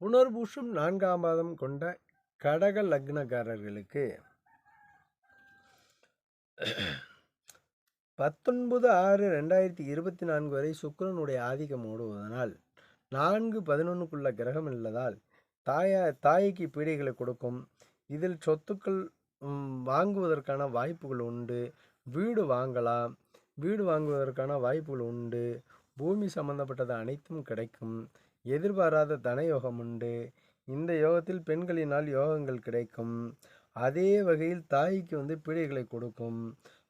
புனர்பூஷம் நான்காம் மாதம் கொண்ட கடக லக்னக்காரர்களுக்கு பத்தொன்பது ஆறு ரெண்டாயிரத்தி இருபத்தி நான்கு வரை சுக்கரனுடைய ஆதிக்கம் ஓடுவதனால் நான்கு பதினொன்றுக்குள்ள கிரகம் இல்லதால் தாயா தாய்க்கு பீடைகளை கொடுக்கும். இதில் சொத்துக்கள் வாங்குவதற்கான வாய்ப்புகள் உண்டு. வீடு வாங்கலாம். வீடு வாங்குவதற்கான வாய்ப்புகள் உண்டு. பூமி சம்பந்தப்பட்டது அனைத்தும் கிடைக்கும். எதிர்பாராத தன யோகம் உண்டு. இந்த யோகத்தில் பெண்களினால் யோகங்கள் கிடைக்கும். அதே வகையில் தாய்க்கு வந்து பீடைகளை கொடுக்கும்.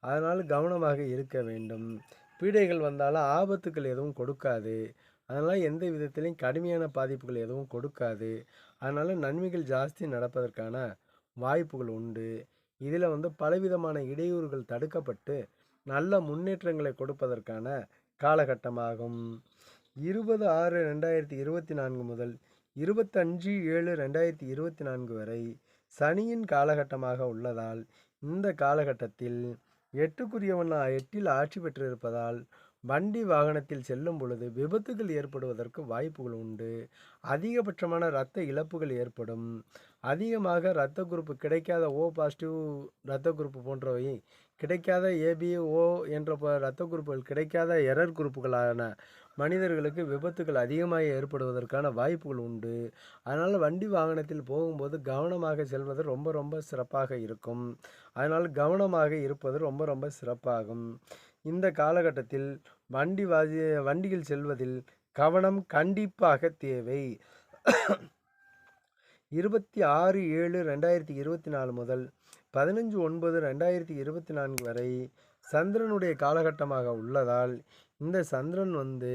அதனால் கவனமாக இருக்க வேண்டும். பீடைகள் வந்தாலும் ஆபத்துக்கள் எதுவும் கொடுக்காது. அதனால் எந்த விதத்திலையும் கடுமையான பாதிப்புகள் எதுவும் கொடுக்காது. அதனால் நன்மைகள் ஜாஸ்தி நடப்பதற்கான வாய்ப்புகள் உண்டு. இதில் வந்து பலவிதமான இடையூறுகள் தடுக்கப்பட்டு நல்ல முன்னேற்றங்களை கொடுப்பதற்கான காலகட்டமாகும். இருபது ஆறு ரெண்டாயிரத்தி இருபத்தி நான்கு முதல் இருபத்தஞ்சு ஏழு ரெண்டாயிரத்தி இருபத்தி நான்கு வரை சனியின் காலகட்டமாக உள்ளதால் இந்த காலகட்டத்தில் எட்டுக்குரியவன் எட்டில் ஆட்சி பெற்றிருப்பதால் வண்டி வாகனத்தில் செல்லும் பொழுது விபத்துகள் ஏற்படுவதற்கு வாய்ப்புகள் உண்டு. அதிகபட்சமான இரத்த இழப்புகள் ஏற்படும். அதிகமாக இரத்த குரூப்பு கிடைக்காத ஓ பாசிட்டிவ் இரத்த குரூப்பு போன்றவை கிடைக்காத ஏபி ஓ என்ற இரத்த குரூப்புகள் கிடைக்காத எரர் குரூப்புகளான மனிதர்களுக்கு விபத்துகள் அதிகமாக ஏற்படுவதற்கான வாய்ப்புகள் உண்டு. அதனால் வண்டி வாகனத்தில் போகும்போது கவனமாக செல்வது ரொம்ப ரொம்ப சிறப்பாக இருக்கும். அதனால் கவனமாக இருப்பது ரொம்ப ரொம்ப சிறப்பாகும். இந்த காலகட்டத்தில் வண்டி வாசி வண்டியில் செல்வதில் கவனம் கண்டிப்பாக தேவை. இருபத்தி ஆறு ஏழு ரெண்டாயிரத்தி இருபத்தி நாலு முதல் பதினஞ்சு ஒன்பது ரெண்டாயிரத்தி இருபத்தி நான்கு வரை சந்திரனுடைய காலகட்டமாக உள்ளதால் இந்த சந்திரன் வந்து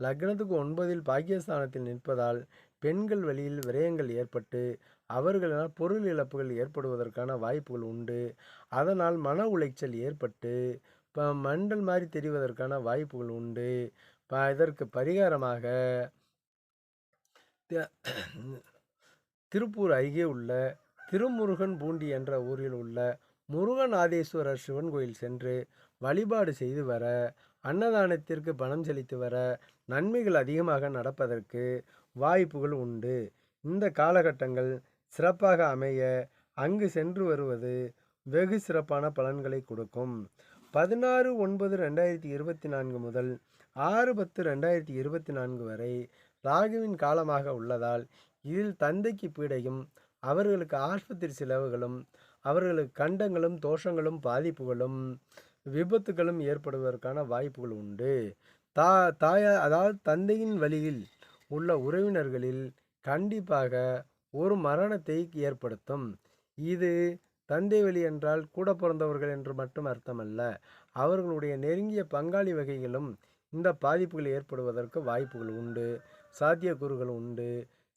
லக்னத்துக்கு ஒன்பதில் பாக்கியஸ்தானத்தில் நிற்பதால் பெண்கள் வழியில் விரயங்கள் ஏற்பட்டு அவர்களால் பொருள் இழப்புகள் ஏற்படுவதற்கான வாய்ப்புகள் உண்டு. அதனால் மன உளைச்சல் ஏற்பட்டு இப்போ மண்டல் மாதிரி தெரிவதற்கான வாய்ப்புகள் உண்டு. ப- இதற்கு பரிகாரமாக திருப்பூர் அருகே உள்ள திருமுருகன் பூண்டி என்ற ஊரில் உள்ள முருகன் ஆதேஸ்வரர் சிவன் கோயில் சென்று வழிபாடு செய்து வர அன்னதானத்திற்கு பணம் செலுத்தி வர நன்மைகள் அதிகமாக நடப்பதற்கு வாய்ப்புகள் உண்டு. இந்த காலகட்டங்கள் சிறப்பாக அமைய அங்கு சென்று வருவது வெகு சிறப்பான பலன்களை கொடுக்கும். பதினாறு ஒன்பது ரெண்டாயிரத்தி இருபத்தி நான்கு முதல் ஆறு பத்து ரெண்டாயிரத்தி இருபத்தி நான்கு வரை ராகுவின் காலமாக உள்ளதால் இதில் தந்தைக்கு பீடையும் அவர்களுக்கு ஆஸ்பத்திரி செலவுகளும் அவர்களுக்கு கண்டங்களும் தோஷங்களும் பாதிப்புகளும் விபத்துகளும் ஏற்படுவதற்கான வாய்ப்புகள் உண்டு. தா தாயா அதாவது தந்தையின் வழியில் உள்ள உறவினர்களில் கண்டிப்பாக ஒரு மரணத்தை ஏற்படுத்தும். இது தந்தை வழி என்றால் கூட பிறந்தவர்கள் என்று மட்டும் அர்த்தமல்ல. அவர்களுடைய நெருங்கிய பங்காளி வகைகளும் இந்த பாதிப்புகள் ஏற்படுவதற்கு வாய்ப்புகள் உண்டு. சாத்தியக்கூறுகள் உண்டு.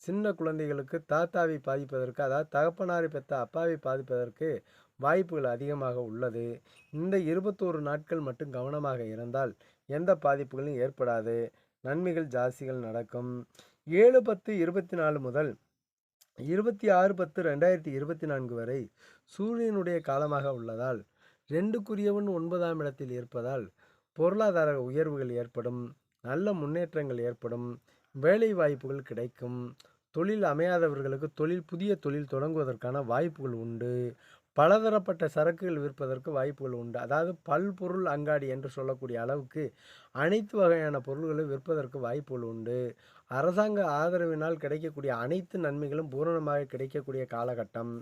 சின்ன குழந்தைகளுக்கு தாத்தாவை பாதிப்பதற்கு அதாவது தகப்பனாரை பெற்ற அப்பாவை பாதிப்பதற்கு வாய்ப்புகள் அதிகமாக உள்ளது. இந்த இருபத்தோரு நாட்கள் மட்டும் கவனமாக இருந்தால் எந்த பாதிப்புகளும் ஏற்படாது. நன்மைகள் ஜாஸ்திகள் நடக்கும். ஏழு பத்து இருபத்தி நாலு முதல் இருபத்தி ஆறு பத்து ரெண்டாயிரத்தி இருபத்தி நான்கு வரை சூரியனுடைய காலமாக உள்ளதால் ரெண்டுக்குரியவன் ஒன்பதாம் இடத்தில் இருப்பதால் பொருளாதார உயர்வுகள் ஏற்படும் நல்ல முன்னேற்றங்கள் ஏற்படும். வேலை வாய்ப்புகள் கிடைக்கும். தொழில் அமையாதவர்களுக்கு தொழில் புதிய தொழில் தொடங்குவதற்கான வாய்ப்புகள் உண்டு. பலதரப்பட்ட சரக்குகள் விற்பதற்கு வாய்ப்புகள் உண்டு. அதாவது பல்பொருள் அங்காடி என்று சொல்லக்கூடிய அளவுக்கு அனைத்து வகையான பொருள்களும் விற்பதற்கு வாய்ப்புகள் உண்டு. அரசாங்க ஆதரவினால் கிடைக்கக்கூடிய அனைத்து நன்மைகளும் பூரணமாக கிடைக்கக்கூடிய காலகட்டம்.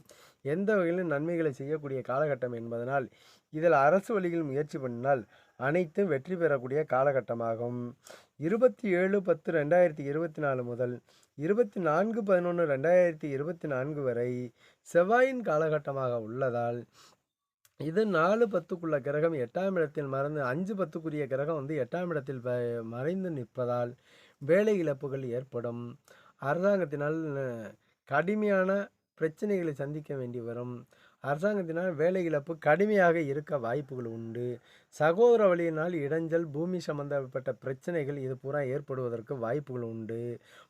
எந்த வகையிலும் நன்மைகளை செய்யக்கூடிய காலகட்டம் என்பதனால் இதில் அரசு வழியில் முயற்சி பண்ணினால் அனைத்தும் வெற்றி பெறக்கூடிய காலகட்டமாகும். இருபத்தி ஏழு பத்து ரெண்டாயிரத்தி இருபத்தி நாலு முதல் இருபத்தி நான்கு பதினொன்று ரெண்டாயிரத்தி இருபத்தி நான்கு வரை செவ்வாயின் காலகட்டமாக உள்ளதால் இது நாலு பத்துக்குள்ள கிரகம் எட்டாம் இடத்தில் மறந்து அஞ்சு பத்துக்குரிய கிரகம் வந்து எட்டாம் இடத்தில் ப- மறைந்து நிற்பதால் வேலை இழப்புகள் ஏற்படும். அரசாங்கத்தினால் கடுமையான பிரச்சனைகளை சந்திக்க வேண்டி வரும். அரசாங்கத்தினால் வேலை இழப்பு கடுமையாக இருக்க வாய்ப்புகள் உண்டு. சகோதர வழியினால் இடைஞ்சல் பூமி சம்பந்தப்பட்ட பிரச்சனைகள் இது பூரா ஏற்படுவதற்கு வாய்ப்புகள் உண்டு.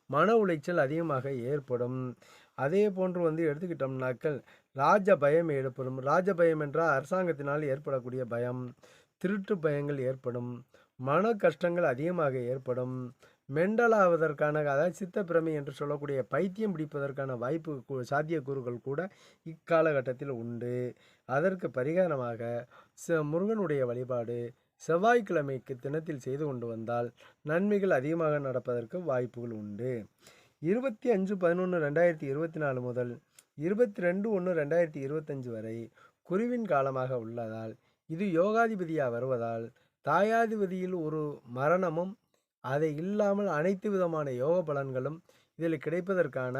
மன உளைச்சல் அதிகமாக ஏற்படும். அதே போன்று வந்து எடுத்துக்கிட்டோம்னாக்கள் ராஜ பயம் ஏற்படும். ராஜ பயம் என்றால் அரசாங்கத்தினால் ஏற்படக்கூடிய பயம் திருட்டு பயங்கள் ஏற்படும். மன கஷ்டங்கள் அதிகமாக ஏற்படும். மெண்டலாவதற்கான அதாவது சித்தப்பிரமை என்று சொல்லக்கூடிய பைத்தியம் பிடிப்பதற்கான வாய்ப்பு சாத்தியக்கூறுகள் கூட இக்காலகட்டத்தில் உண்டு. அதற்கு பரிகாரமாக ச முருகனுடைய வழிபாடு செவ்வாய்க்கிழமைக்கு தினத்தில் செய்து கொண்டு வந்தால் நன்மைகள் அதிகமாக நடப்பதற்கு வாய்ப்புகள் உண்டு. இருபத்தி அஞ்சு பதினொன்று ரெண்டாயிரத்தி இருபத்தி நாலு முதல் இருபத்தி ரெண்டு ஒன்று ரெண்டாயிரத்தி இருபத்தஞ்சு வரை குருவின் காலமாக உள்ளதால் இது யோகாதிபதியாக வருவதால் தாயாதிபதியில் ஒரு மரணமும் அதை இல்லாமல் அனைத்து விதமான யோக பலன்களும் இதில் கிடைப்பதற்கான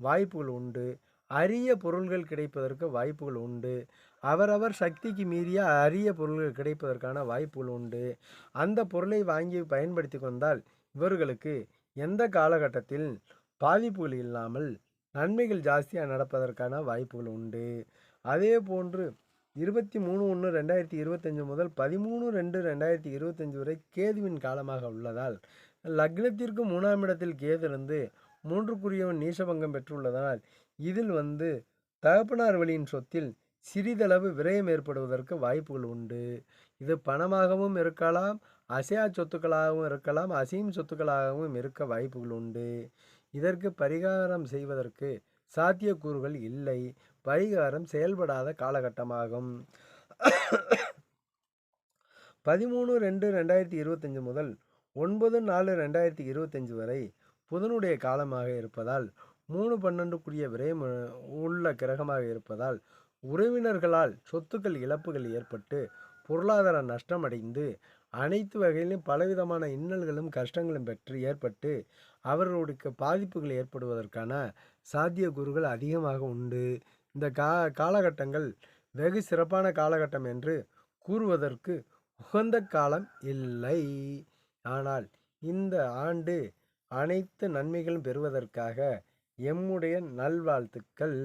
வாய்ப்புகள் உண்டு. அரிய பொருள்கள் கிடைப்பதற்கு வாய்ப்புகள் உண்டு. அவரவர் சக்திக்கு மீறிய அரிய பொருள்கள் கிடைப்பதற்கான வாய்ப்புகள் உண்டு. அந்த பொருளை வாங்கி பயன்படுத்தி கொண்டால் இவர்களுக்கு எந்த காலகட்டத்தில் பாதிப்புகள் இல்லாமல் நன்மைகள் ஜாஸ்தியாக நடப்பதற்கான வாய்ப்புகள் உண்டு. அதே போன்று இருபத்தி மூணு ஒன்று ரெண்டாயிரத்தி இருபத்தஞ்சு முதல் பதிமூணு ரெண்டு ரெண்டாயிரத்தி இருபத்தஞ்சு வரை கேதுவின் காலமாக உள்ளதால் லக்னத்திற்கு மூணாம் இடத்தில் கேது இருந்து மூன்றுக்குரியவன் நீசபங்கம் பெற்றுள்ளதனால் இதில் வந்து தகப்பனார் வழியின் சொத்தில் சிறிதளவு விரயம் ஏற்படுவதற்கு வாய்ப்புகள் உண்டு. இது பணமாகவும் இருக்கலாம் அசையா சொத்துக்களாகவும் இருக்கலாம் அசையும் சொத்துக்களாகவும் இருக்க வாய்ப்புகள் உண்டு. இதற்கு பரிகாரம் செய்வதற்கு சாத்தியக்கூறுகள் இல்லை. பரிகாரம் செயல்படாத காலகட்டமாகும். பதிமூணு ரெண்டு ரெண்டாயிரத்தி இருபத்தஞ்சு முதல் ஒன்பது நாலு ரெண்டாயிரத்தி இருபத்தஞ்சு வரை புதனுடைய காலமாக இருப்பதால் மூணு பன்னெண்டுக்குரிய விரயம் உள்ள கிரகமாக இருப்பதால் உறவினர்களால் சொத்துக்கள் இழப்புகள் ஏற்பட்டு பொருளாதார நஷ்டமடைந்து அனைத்து வகையிலும் பலவிதமான இன்னல்களும் கஷ்டங்களும் பெற்று ஏற்பட்டு அவர்களுக்கு பாதிப்புகள் ஏற்படுவதற்கான சாத்திய சாத்தியக்கூறுகள் அதிகமாக உண்டு. இந்த கா காலகட்டங்கள் வெகு சிறப்பான காலகட்டம் என்று கூறுவதற்கு உகந்த காலம் இல்லை. ஆனால் இந்த ஆண்டு அனைத்து நன்மைகளும் பெறுவதற்காக எம்முடைய நல்வாழ்த்துக்கள்.